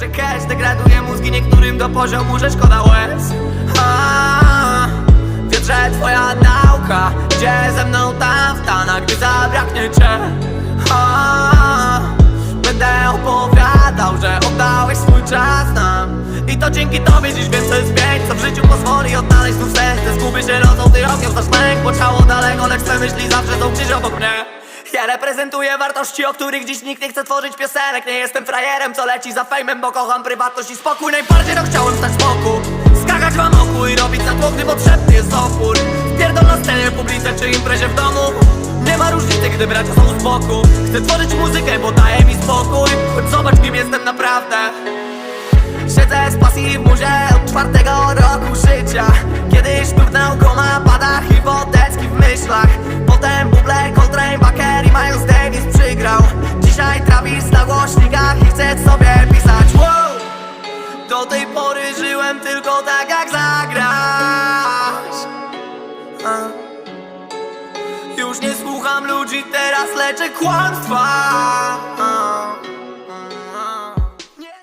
że cash degraduje mózgi niektórym do poziomu, że szkoda łez. A, Wiem, że twoja nauka idzie ze mną tam w gdy zabraknie cię. Będę opowiadał, że oddałeś swój czas nam. I to dzięki tobie dziś wiem co jest pięć Co w życiu pozwoli odnaleźć sens. Te zguby się rodzą, ty ognią znasz męk Bo ciało daleko, lecz twe myśli zawsze są gdzieś obok mnie ja reprezentuję wartości, o których dziś nikt nie chce tworzyć piosenek. Nie jestem frajerem, co leci za fejmem, bo kocham prywatność i spokój. Najbardziej no chciałem stać z boku Skakać wam oku i robić za tło, gdy potrzebny jest opór. Pierdol na scenie, publice czy imprezie w domu. Nie ma różnicy, gdy bracia są z boku. Chcę tworzyć muzykę, bo daje mi spokój. Choć zobacz, kim jestem naprawdę. Siedzę z pasji w muzie od czwartego roku tylko tak jak zagrać A. Już nie słucham ludzi, teraz leczę kłamstwa A.